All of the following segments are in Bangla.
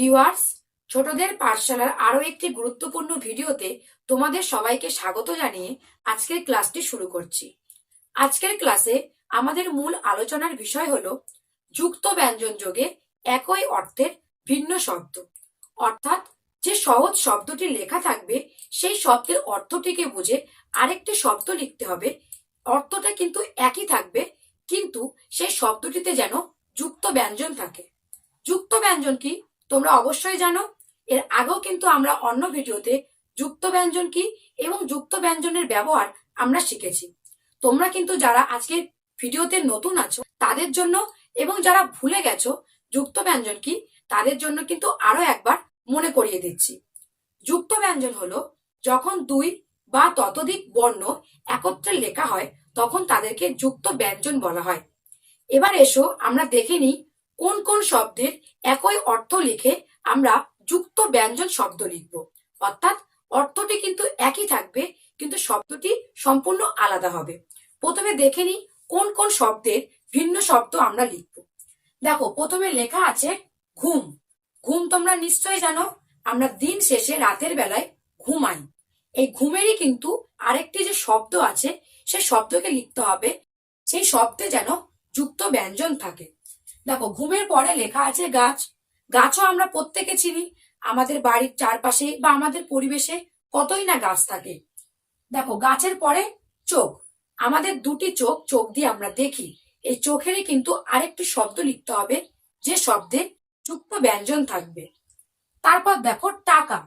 ভিউয়ার্স, ছোটদের পাঠশালার আরও একটি গুরুত্বপূর্ণ ভিডিওতে তোমাদের সবাইকে স্বাগত জানিয়ে আজকের ক্লাসটি শুরু করছি। আজকের ক্লাসে আমাদের মূল আলোচনার বিষয় হল যুক্ত ব্যঞ্জন যোগে একই অর্থের ভিন্ন শব্দ। অর্থাৎ যে সহজ শব্দটি লেখা থাকবে, সেই শব্দের অর্থটিকে বুঝে আরেকটি শব্দ লিখতে হবে। অর্থটা কিন্তু একই থাকবে, কিন্তু সেই শব্দটিতে যেন যুক্ত ব্যঞ্জন থাকে। যুক্ত ব্যঞ্জন কি? তোমরা অবশ্যই জানো। এর আগেও কিন্তু আমরা অন্য ভিডিওতে যুক্ত ব্যঞ্জন কি এবং যুক্ত ব্যঞ্জনের ব্যবহার আমরা শিখেছি। তোমরা কিন্তু যারা আজকে ভিডিওতে নতুন আছো, তাদের জন্য এবং যারা ভুলে গেছো যুক্ত ব্যঞ্জন কি, তাদের জন্য কিন্তু আরও একবার মনে করিয়ে দিচ্ছি। যুক্ত ব্যঞ্জন হলো, যখন দুই বা ততোধিক বর্ণ একত্রে লেখা হয়, তখন তাদেরকে যুক্ত ব্যঞ্জন বলা হয়। এবার এসো আমরা দেখে নিই কোন কোন শব্দের একই অর্থ লিখে আমরা যুক্ত ব্যঞ্জন শব্দ লিখব। অর্থাৎ অর্থটি কিন্তু একই থাকবে, কিন্তু শব্দটি সম্পূর্ণ আলাদা হবে। প্রথমে দেখে নিই কোন কোন শব্দের ভিন্ন শব্দ আমরা লিখব। দেখো, প্রথমে লেখা আছে ঘুম। ঘুম তোমরা নিশ্চয়ই জানো, আমরা দিন শেষে রাতের বেলায় ঘুমাই। এই ঘুমেরই কিন্তু আরেকটি যে শব্দ আছে, সে শব্দকে লিখতে হবে। সেই শব্দে যেন যুক্ত ব্যঞ্জন থাকে। দেখো, ঘুমের পরে লেখা আছে গাছ। গাছও আমরা প্রত্যেকে চিনি। আমাদের বাড়ির চারপাশে বা আমাদের পরিবেশে কতই না গাছ থাকে। দেখো, গাছের পরে চোখ। আমাদের দুটি চোখ চোখ দিয়ে আমরা দেখি। এই চোখেরই কিন্তু আরেকটি শব্দ লিখতে হবে, যে শব্দে যুক্ত ব্যঞ্জন থাকবে। তারপর দেখো, টাকা।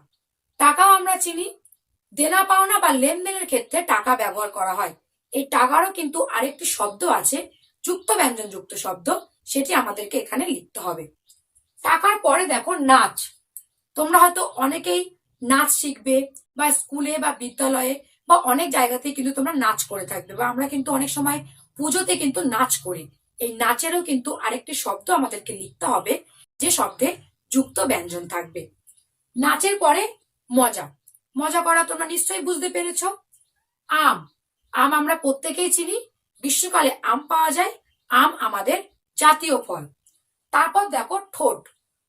টাকাও আমরা চিনি। দেনা পাওনা বা লেনদেনের ক্ষেত্রে টাকা ব্যবহার করা হয়। এই টাকারও কিন্তু আরেকটি শব্দ আছে, যুক্ত ব্যঞ্জন যুক্ত শব্দ। সেটি আমাদেরকে এখানে লিখতে হবে। টাকার পরে দেখো নাচ। তোমরা হয়তো অনেকেই নাচ শিখবে বা স্কুলে বা বিদ্যালয়ে বা অনেক জায়গাতেই কিন্তু তোমরা নাচ করে থাকবে বা আমরা কিন্তু অনেক সময় পুজোতে কিন্তু নাচ করি। এই নাচেরও কিন্তু আরেকটি শব্দ আমাদেরকে লিখতে হবে, যে শব্দে যুক্ত ব্যঞ্জন থাকবে। নাচের পরে মজা। মজা করা তোমরা নিশ্চয়ই বুঝতে পেরেছ। আম। আম আমরা প্রত্যেকেই চিনি। গ্রীষ্মকালে আম পাওয়া যায়। আম আমাদের জাতীয় ফল। তারপর দেখো ঠোঁট।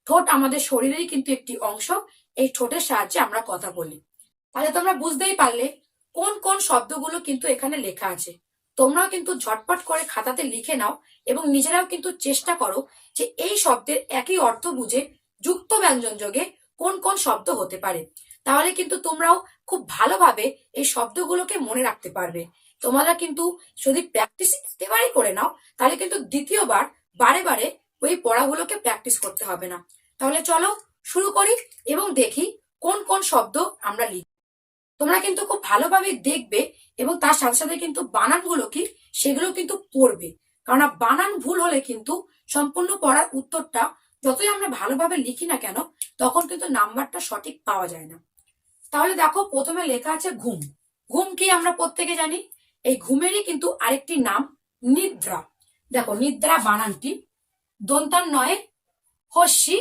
ঠোঁট আমাদের শরীরেরই কিন্তু একটি অংশ। এই ঠোঁটের সাহায্যে আমরা কথা বলি। তাহলে তোমরা বুঝতেই পারলে কোন কোন শব্দগুলো কিন্তু এখানে লেখা আছে। তোমরাও কিন্তু ঝটপট করে খাতাতে লিখে নাও এবং নিজেরাও কিন্তু চেষ্টা করো যে এই শব্দের একই অর্থ বুঝে যুক্ত ব্যঞ্জন যোগে কোন কোন শব্দ হতে পারে। তাহলে কিন্তু তোমরাও খুব ভালোভাবে এই শব্দগুলোকে মনে রাখতে পারবে। তোমরা কিন্তু যদি প্র্যাকটিস একেবারেই করে নাও, তাহলে কিন্তু দ্বিতীয়বার বারে বারে ওই পড়াগুলোকে প্র্যাকটিস করতে হবে না। তাহলে চলো শুরু করি এবং দেখি কোন কোন শব্দ আমরা লিখি। তোমরা কিন্তু খুব ভালোভাবে দেখবে এবং তার সাথে সাথে কিন্তু বানানগুলো কি, সেগুলো কিন্তু পড়বে। কারণ বানান ভুল হলে কিন্তু সম্পূর্ণ পড়ার উত্তরটা যতই আমরা ভালোভাবে লিখি না কেন, তখন কিন্তু নাম্বারটা সঠিক পাওয়া যায় না। তাহলে দেখো প্রথমে লেখা আছে ঘুম। ঘুম কি আমরা প্রত্যেকে জানি? এই ঘুমেরই কিন্তু আরেকটি নাম, নিদ্রা। দেখো, নিদ্রা বানানটি দন্তান নয়, হস্যি,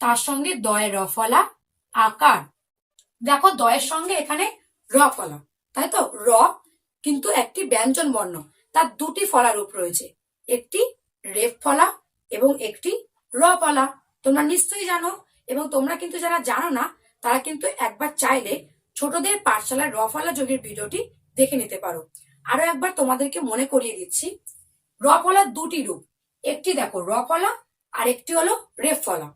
তার সঙ্গে দয়ের রফলা আকার। দেখো, দয়ের সঙ্গে এখানে র ফলা, তাই তো? র কিন্তু একটি ব্যঞ্জন বর্ণ, তার দুটি ফলা রূপ রয়েছে, একটি রেফ ফলা এবং একটি র ফলা। তোমরা নিশ্চয়ই জানো এবং তোমরা কিন্তু যারা জানো না, তারা কিন্তু একবার চাইলে ছোটদের পাঠশালার র ফলা যোগের ভিডিওটি দেখে নিতে পারো। আরও একবার তোমাদেরকে মনে করিয়ে দিচ্ছি। র ফলার দুটি রূপ। একটি দেখো র ফলা আর একটি হলো রেফ ফলা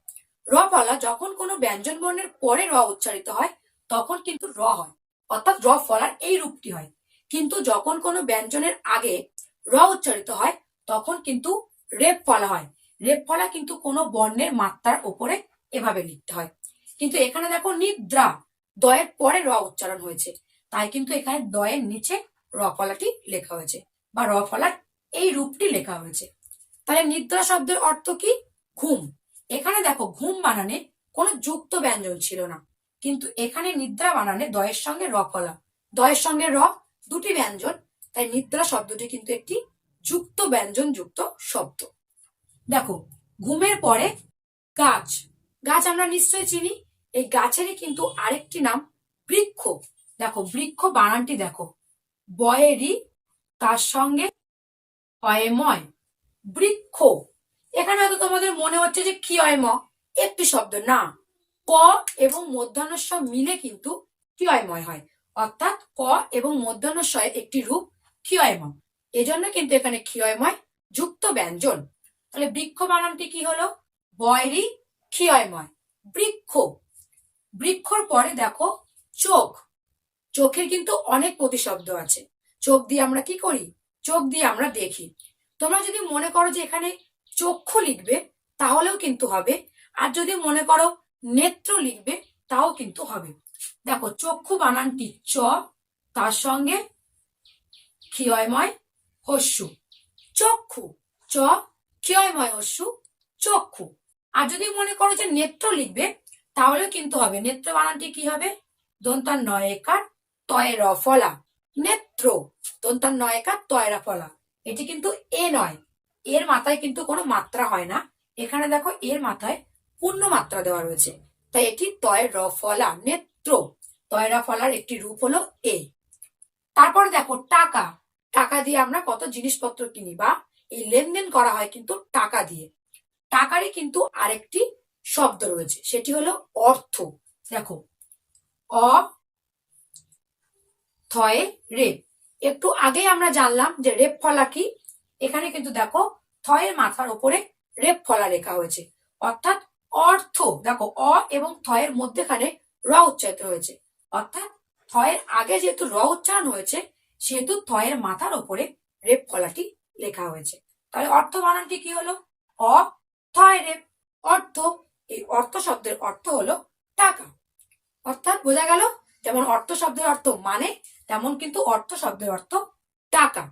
র ফলা যখন কোনো ব্যঞ্জন বর্ণের পরে র উচ্চারিত হয়, তখন কিন্তু র হয়। অর্থাৎ র ফলার এই রূপটি হয়। কিন্তু যখন কোনো ব্যঞ্জনের আগে র উচ্চারিত হয়, তখন কিন্তু রেপ ফলা হয়। রেপ ফলা কিন্তু কোনো বর্ণের মাত্রার ওপরে এভাবে লিখতে হয়। কিন্তু এখানে দেখো, নিদ্রা, দয়ের পরে র উচ্চারণ হয়েছে। তাই কিন্তু এখানে দয়ের নিচে র ফলাটি লেখা হয়েছে বা র ফলার এই রূপটি লেখা হয়েছে। তাহলে নিদ্রা শব্দের অর্থ কি? ঘুম। এখানে দেখো, ঘুম বানানে কোনো যুক্ত ব্যঞ্জন ছিল না। কিন্তু এখানে নিদ্রা বানানে দয়ের সঙ্গে রফলা দয়ের সঙ্গে র দুটি ব্যঞ্জন, তাই নিদ্রা শব্দটি কিন্তু একটি যুক্ত ব্যঞ্জন, যুক্ত শব্দ। দেখো, ঘুমের পরে গাছ। গাছ আমরা নিশ্চয়ই চিনি। এই গাছেরই কিন্তু আরেকটি নাম বৃক্ষ। দেখো, বৃক্ষ বানানটি দেখো। বয়েরই তার সঙ্গে ময় বৃক্ষ। এখানে হয়তো তোমাদের মনে হচ্ছে যে কি হয় ম একটি শব্দ, না। ক এবং মধ্যাহ্নস্ব মিলে কিন্তু ক্ষয়ময় হয়? অর্থাৎ ক এবং মধ্যাহ্নস্বয়ের একটি রূপ ক্ষয়ময় এজন্য কিন্তু এখানে ক্ষয়ময় যুক্ত ব্যঞ্জন। তাহলে বৃক্ষ বানানটি কি হলো? বয়রি ক্ষয়ময় বৃক্ষ। বৃক্ষর পরে দেখো চোখ। চোখের কিন্তু অনেক প্রতিশব্দ আছে। চোখ দিয়ে আমরা কি করি? চোখ দিয়ে আমরা দেখি। তোমরা যদি মনে করো যে এখানে চক্ষু লিখবে, তাহলেও কিন্তু হবে। আর যদি মনে করো নেত্র লিখবে, তাও কিন্তু হবে। দেখো, চক্ষু বানানটি চ তার সঙ্গে ক্ষয়ময় হস্যু। চক্ষু, চ ক্ষয়ময় হস্যু, চক্ষু। আর যদি মনে করো যে নেত্র লিখবে তাহলে কিন্তু হবে। নেত্র বানানটি কি হবে? দন্তার নয় নয়কার তয়ের ফলা। নেত্র। দন্তার নয়কার তয়রা ফলা। এটি কিন্তু এ নয়। এর মাথায় কিন্তু কোনো মাত্রা হয় না। এখানে দেখো এর মাথায় পূর্ণ মাত্রা দেওয়া রয়েছে। তাই এটি তয়ের র ফলা, নেত্র। ফলার একটি রূপ হলো এ। তারপর দেখো টাকা। টাকা দিয়ে আমরা কত জিনিসপত্র কিনি বা এই লেনদেন করা হয় কিন্তু টাকা দিয়ে। টাকারই কিন্তু আরেকটি শব্দ রয়েছে। সেটি হলো অর্থ। দেখো, অ থয়ে রেপ। একটু আগেই আমরা জানলাম যে রেপ ফলা কি। এখানে কিন্তু দেখো থয়ের মাথার উপরে রেপ ফলা লেখা হয়েছে। অর্থাৎ অর্থ, দেখো, অ এবং থয়ের মধ্যেখানে র উচ্চারিত হয়েছে। অর্থাৎ থয়ের আগে যেহেতু র উচ্চারণ হয়েছে, সেহেতু থয়ের মাথার ওপরে রেপ ফলাটি লেখা হয়েছে। তাহলে অর্থ বানানটি কি হলো? অ, থয় রেপ, অর্থ। এই অর্থ শব্দের অর্থ হলো টাকা। অর্থাৎ বোঝা গেল যেমন অর্থ শব্দের অর্থ মানে তেমন কিন্তু অর্থ শব্দের অর্থ টাকা।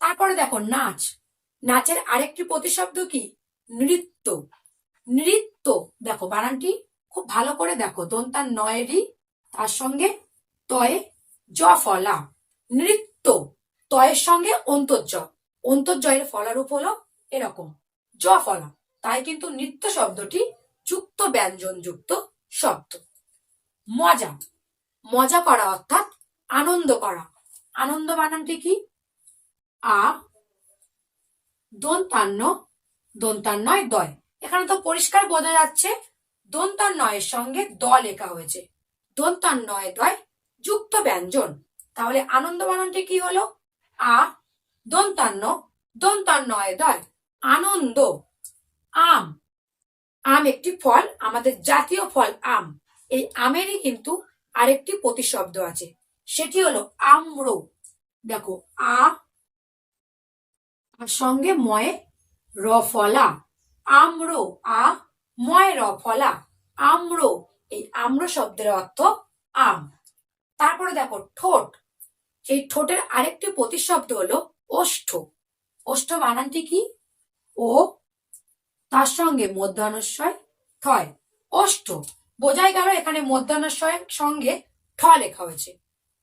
তারপরে দেখো নাচ। নাচের আরেকটি প্রতিশব্দ কি? নৃত্য। নৃত্য, দেখো বানানটি খুব ভালো করে দেখো। দন্তার নয়েরই তার সঙ্গে তয়ে জ ফলা। নৃত্য, তয়ের সঙ্গে অন্তর্জ অন্তর্জয়ের ফলারূপ হলো এরকম, জ ফলা। তাই কিন্তু নৃত্য শব্দটি যুক্ত ব্যঞ্জন যুক্ত শব্দ। মজা। মজা করা, অর্থাৎ আনন্দ করা। আনন্দ বানানটি কি? আ, দন্তান্ন, দন্তান্নয় দয়। এখানে তো পরিষ্কার বোঝা যাচ্ছে, দন্তান্নয়ের সঙ্গে দ লেখা হয়েছে। দন্তান্নয় দয় যুক্ত ব্যঞ্জন। তাহলে আনন্দ বানানটি কি হলো? আ, দন্তান্ন, দন্তান্নয় দয়। আনন্দ, আম। আম একটি ফল, আমাদের জাতীয় ফল আম। এই আমেরই কিন্তু আরেকটি প্রতিশব্দ আছে। সেটি হলো আম্র। দেখো আর সঙ্গে ময়ে র ফলা। আম্র, আ, ময় র ফলা। আম্র, এই আম্র শব্দের অর্থ আম। তারপরে দেখো, ঠোঁট। এই ঠোঁটের আরেকটি প্রতিশব্দ হলো ওষ্ঠ। ওষ্ঠ বানানটি কি? ও, তার সঙ্গে মধ্যাহ্নস্বয় ঠয় ওষ্ঠ। বোঝাই গেল এখানে মধ্যাহ্নস্বয়ের সঙ্গে ঠ লেখা হয়েছে।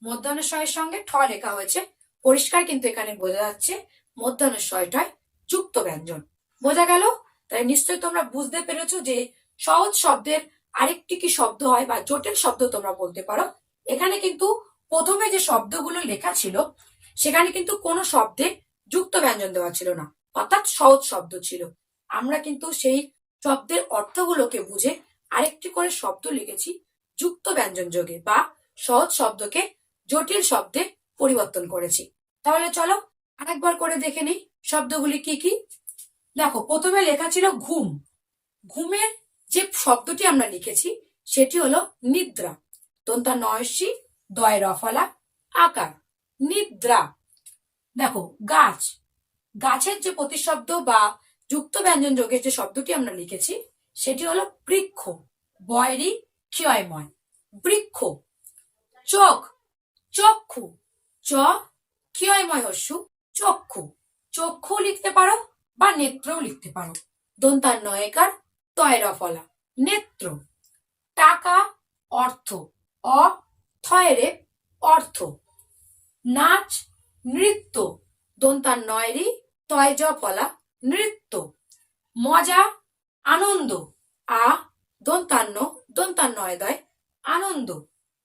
মধ্যাহ্নস্বয়ের সঙ্গে ঠ লেখা হয়েছে। পরিষ্কার কিন্তু এখানে বোঝা যাচ্ছে মধ্যাহ্নস্বয়টায় যুক্ত ব্যঞ্জন। বোঝা গেল? তাই নিশ্চয়ই তোমরা বুঝতে পেরেছ যে সহজ শব্দের আরেকটি কি শব্দ হয় বা জটিল শব্দ তোমরা বলতে পারো। এখানে কিন্তু প্রথমে যে শব্দগুলো লেখা ছিল, সেখানে কিন্তু কোনো শব্দে যুক্ত ব্যঞ্জন দেওয়া ছিল না। অর্থাৎ সহজ শব্দ ছিল। আমরা কিন্তু সেই শব্দের অর্থগুলোকে বুঝে আরেকটি করে শব্দ লিখেছি, যুক্ত ব্যঞ্জন যোগে বা সহজ শব্দকে জটিল শব্দে পরিবর্তন করেছি। তাহলে চলো আরেকবার করে দেখে নিই, শব্দগুলি কি কি? দেখো, প্রথমে লেখা ছিল ঘুম। ঘুমের যে শব্দটি আমরা লিখেছি, সেটি হলো নিদ্রা। তন্তা নয়সী দয় রফলা আকার। নিদ্রা। দেখো, গাছ। গাছের যে প্রতিশব্দ বা যুক্ত ব্যঞ্জন যোগের যে শব্দটি আমরা লিখেছি সেটি হলো বৃক্ষ, বয়রি ক্ষয়ময় বৃক্ষ, চোখ, চক্ষু, চ ক্ষয়ময় হস্যু চক্ষু। চক্ষু লিখতে পারো বা নেত্রও লিখতে পারো। দন্তার নয়কার, তয়রা ফলা নেত্র, টাকা, অর্থ। অ, থয়েরে, অর্থ। নাচ, নৃত্য। দন্তার নয়রি, তয় ফলা। নৃত্য। মজা আনন্দ। আ, দন্তান্ন দন্তান্নয় দয় আনন্দ।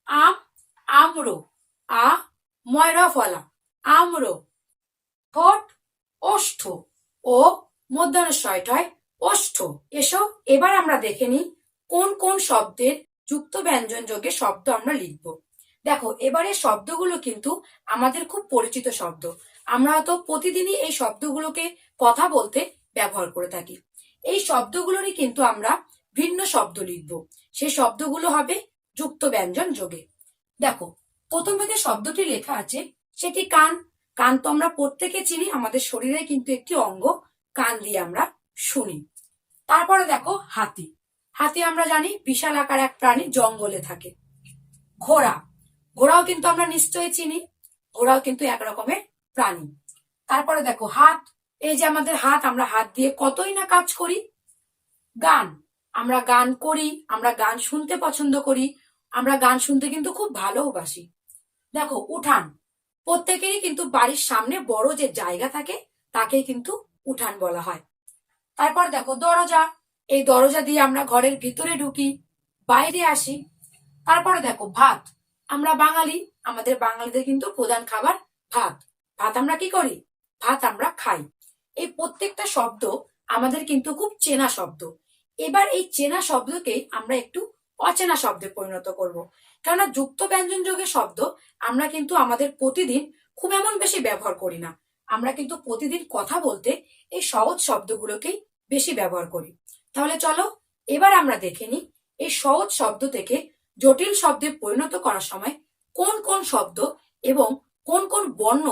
আম, আম্র। আ ময়রা ফলা আম্র। ঠোঁট ওষ্ঠ ও মধ্যাহ্নশয়টয় ওষ্ঠ এসো, এবার আমরা দেখে নিই কোন কোন শব্দের যুক্ত ব্যঞ্জন যোগে শব্দ আমরা লিখব। দেখো, এবারে শব্দগুলো কিন্তু আমাদের খুব পরিচিত শব্দ। আমরা হয়তো প্রতিদিনই এই শব্দগুলোকে কথা বলতে ব্যবহার করে থাকি। এই শব্দগুলোরই কিন্তু আমরা ভিন্ন শব্দ লিখব। সেই শব্দগুলো হবে যুক্ত ব্যঞ্জন যোগে। দেখো, প্রথমে যে শব্দটি লেখা আছে, সেটি কান। কান তো আমরা প্রত্যেকে চিনি, আমাদের শরীরে কিন্তু একটি অঙ্গ। কান দিয়ে আমরা শুনি। তারপরে দেখো, হাতি। হাতি আমরা জানি, বিশাল আকার এক প্রাণী, জঙ্গলে থাকে। ঘোড়া। ঘোড়াও কিন্তু আমরা নিশ্চয়ই চিনি। ঘোড়াও কিন্তু এক রকমের প্রাণী। তারপরে দেখো, হাত। এই যে আমাদের হাত, আমরা হাত দিয়ে কতই না কাজ করি। গান, আমরা গান করি, আমরা গান শুনতে পছন্দ করি, আমরা গান শুনতে কিন্তু খুব ভালোবাসি। দেখো, উঠান, প্রত্যেকেরই কিন্তু বাড়ির সামনে বড় যে জায়গা থাকে, তাকেই কিন্তু উঠান বলা হয়। তারপর দেখো, দরজা, এই দরজা দিয়ে আমরা ঘরের ভিতরে ঢুকি, বাইরে আসি। তারপরে দেখো, ভাত, আমরা বাঙালি, আমাদের বাঙালিদের কিন্তু প্রধান খাবার ভাত। ভাত আমরা কি করি? ভাত আমরা খাই। এই প্রত্যেকটা শব্দ আমাদের কিন্তু খুব চেনা শব্দ। এবার এই চেনা শব্দকে আমরা একটু অচেনা শব্দে পরিণত করব। কেননা যুক্ত ব্যঞ্জন যোগের শব্দ আমরা কিন্তু আমাদের প্রতিদিন খুব এমন বেশি ব্যবহার করি না। আমরা কিন্তু প্রতিদিন কথা বলতে এই সহজ শব্দগুলোকেই বেশি ব্যবহার করি। তাহলে চলো এবার আমরা দেখে নিই এই সহজ শব্দ থেকে জটিল শব্দে পরিণত করার সময় কোন কোন শব্দ এবং কোন কোন বর্ণ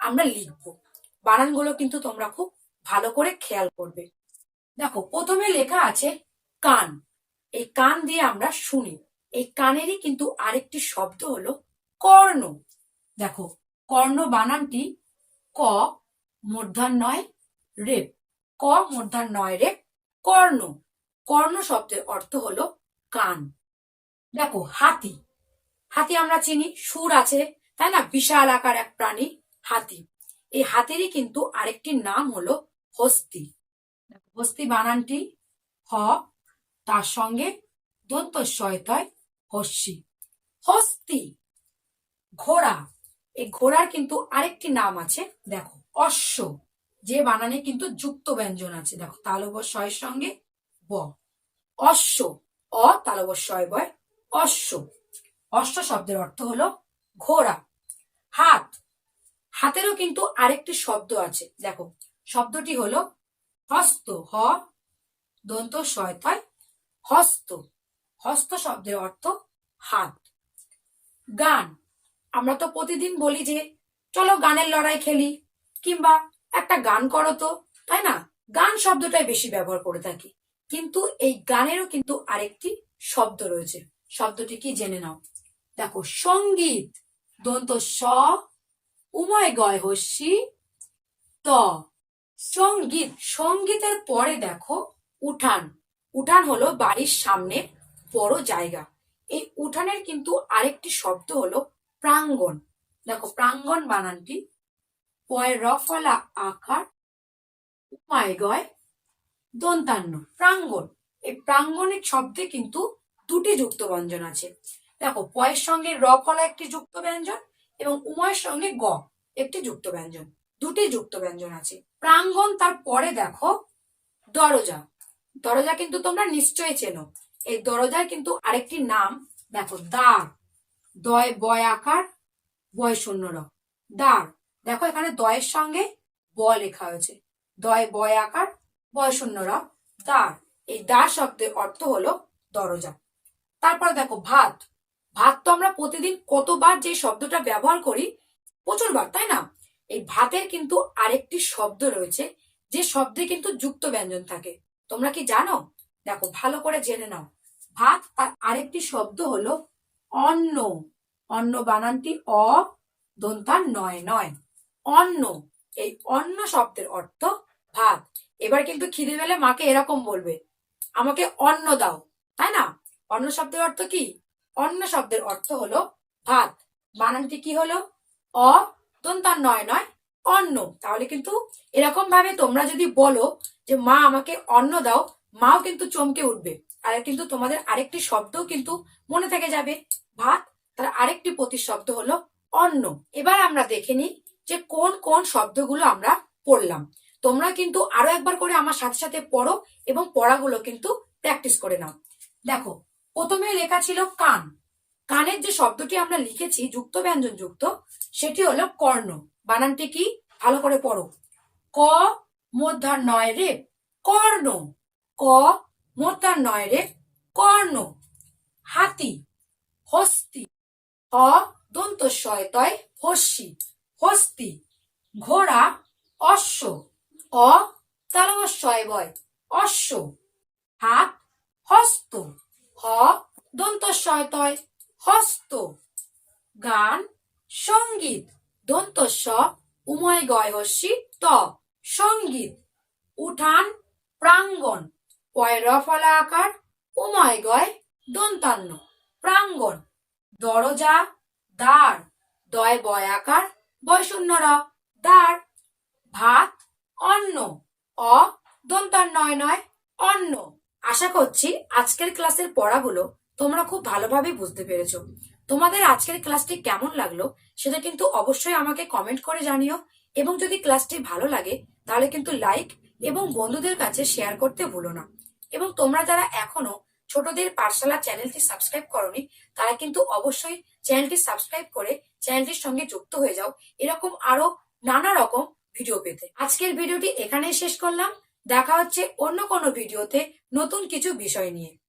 আমরা লিখব। বানানগুলো কিন্তু তোমরা খুব ভালো করে খেয়াল করবে। দেখো, প্রথমে লেখা আছে কান। এই কান দিয়ে আমরা শুনি। এই কানেরই কিন্তু আরেকটি শব্দ হলো কর্ণ। দেখো, কর্ণ বানানটি ক মূর্ধন্যয় রেপ ক মূর্ধন্যয় রেপ কর্ণ। কর্ণ শব্দের অর্থ হলো কান। দেখো, হাতি। হাতি আমরা চিনি, সুর আছে, তাই না? বিশাল আকার এক প্রাণী, হাতি। এই হাতিরই কিন্তু আরেকটি নাম হলো হস্তি। হস্তি বানানটি হ, তার সঙ্গে দন্ত শয়তয় হস্যি। হস্তি, ঘোড়া, এই ঘোড়ার কিন্তু আরেকটি নাম আছে, দেখো, অশ্ব, যে বানানে কিন্তু যুক্ত ব্যঞ্জন আছে, দেখো তালব শয়ের সঙ্গে ব। অশ্ব, অ তালব শয় বয়, অশ্ব। অশ্ব শব্দের অর্থ হলো ঘোড়া। হাত হাতেরও কিন্তু আরেকটি শব্দ আছে। দেখো, শব্দটি হলো হস্ত, হ, দন্ত শয়তয় হস্ত। হস্ত শব্দের অর্থ হাত। গান। আমরা তো প্রতিদিন বলি যে, চলো গানের লড়াই খেলি, কিংবা একটা গান করো তো, তাই না? গান শব্দটাই বেশি ব্যবহার করে থাকি। কিন্তু এই গানেরও কিন্তু আরেকটি শব্দ রয়েছে। শব্দটি কি? জেনে নাও। দেখো, সংগীত। দন্ত স উময় গয় হস্যি ত, সংগীত, সঙ্গীতের পরে দেখো উঠান। উঠান হলো বাড়ির সামনে বড় জায়গা। এই উঠানের কিন্তু আরেকটি শব্দ হলো প্রাঙ্গণ। দেখো প্রাঙ্গণ বানানটি। পয় রফলা আকার। উমায় গয় দন্তান্ন, প্রাঙ্গণ। এই প্রাঙ্গণিক শব্দে কিন্তু দুটি যুক্ত ব্যঞ্জন আছে। দেখো পয়ের সঙ্গে র ফলা একটি যুক্ত ব্যঞ্জন এবং উময়ের সঙ্গে গ, একটি যুক্ত ব্যঞ্জন। দুটি যুক্ত ব্যঞ্জন আছে। প্রাঙ্গণ তার পরে দেখো, দরজা। দরজা কিন্তু তোমরা নিশ্চয়ই চেনো। এই দরজার কিন্তু আরেকটি নাম, দেখো, দ্বার। দয়, বয় আকার, বয় শূন্য র। দ্বার। দেখো, এখানে দয়ের সঙ্গে ব লেখা হয়েছে। দয়, বয় আকার, বয় শূন্য র, দ্বার। এই দ্বার শব্দের অর্থ হলো দরজা। তারপর দেখো, ভাত। ভাত তো আমরা প্রতিদিন কতবার যে শব্দটা ব্যবহার করি, প্রচুরবার, তাই না? এই ভাতের কিন্তু আরেকটি শব্দ রয়েছে, যে শব্দে কিন্তু যুক্ত ব্যঞ্জন থাকে। তোমরা কি জানো? দেখো, ভালো করে জেনে নাও। ভাত আর আরেকটি শব্দ হলো অন্ন। অন্ন বানানটি অ, দন্তার নয় নয়। অন্ন, এই অন্ন শব্দের অর্থ ভাত। এবার কিন্তু খিদে পেলে মাকে এরকম বলবে, আমাকে অন্ন দাও। তাই না? অন্ন শব্দের অর্থ কি? অন্ন শব্দের অর্থ হলো ভাত। বানানটি কি হলো? অ দন্তার নয় নয়, অন্ন। তাহলে কিন্তু এরকম ভাবে তোমরা যদি বলো যে মা আমাকে অন্ন দাও, মাও কিন্তু চমকে উঠবে। আর কিন্তু তোমাদের আরেকটি শব্দও কিন্তু মনে থেকে যাবে। ভাত, তার আরেকটি প্রতিশব্দ হলো অন্ন। এবার আমরা দেখে নিই যে কোন কোন শব্দগুলো আমরা পড়লাম। তোমরা কিন্তু আরও একবার করে আমার সাথে সাথে পড়ো এবং পড়াগুলো কিন্তু প্র্যাকটিস করে নাও। দেখো প্রথমে লেখা ছিল কান। কানের যে শব্দটি আমরা লিখেছি যুক্ত ব্যঞ্জন যুক্ত সেটি হলো কর্ণ। বানানটি কি? ভালো করে পড়ো। ক মধ্যার নয় রে, কর্ণ। ক মধ্যার নয় রে, কর্ণ। হাতি, হস্তি। অ দন্ত শয়তয় হস্যি। হস্তি, ঘোড়া, অশ্ব। অ বয়, অশ্ব। হাত, হস্ত। হ দন্ত শয়তয় হস্ত গান, সংগীত, দন্ত স, উময় গয় হস্যি ত, সংগীত, উঠান, প্রাঙ্গণ পয় রফলা আকার, উময় গয়, দন্তান্ন, প্রাঙ্গণ, দরজা, দ্বার, দয় বয় আকার বয়শূন্যর দ্বার, ভাত, অন্ন, অ দন্তার নয় নয়, অন্ন। আশা করছি আজকের ক্লাসের পড়াগুলো তোমরা খুব ভালোভাবে বুঝতে পেরেছ। তোমাদের আজকের ক্লাসটি কেমন লাগল সেটা কিন্তু অবশ্যই আমাকে কমেন্ট করে জানিও এবং যদি ক্লাসটি ভালো লাগে তাহলে কিন্তু লাইক এবং বন্ধুদের কাছে শেয়ার করতে ভুলো না। এবং তোমরা যারা এখনও ছোটদের পাঠশালা চ্যানেলটি সাবস্ক্রাইব করনি তারা কিন্তু অবশ্যই চ্যানেলটি সাবস্ক্রাইব করে চ্যানেলটির সঙ্গে যুক্ত হয়ে যাও। এরকম আরও নানা রকম ভিডিও পেতে। আজকের ভিডিওটি এখানেই শেষ করলাম। দেখা হচ্ছে অন্য কোনো ভিডিওতে নতুন কিছু বিষয় নিয়ে।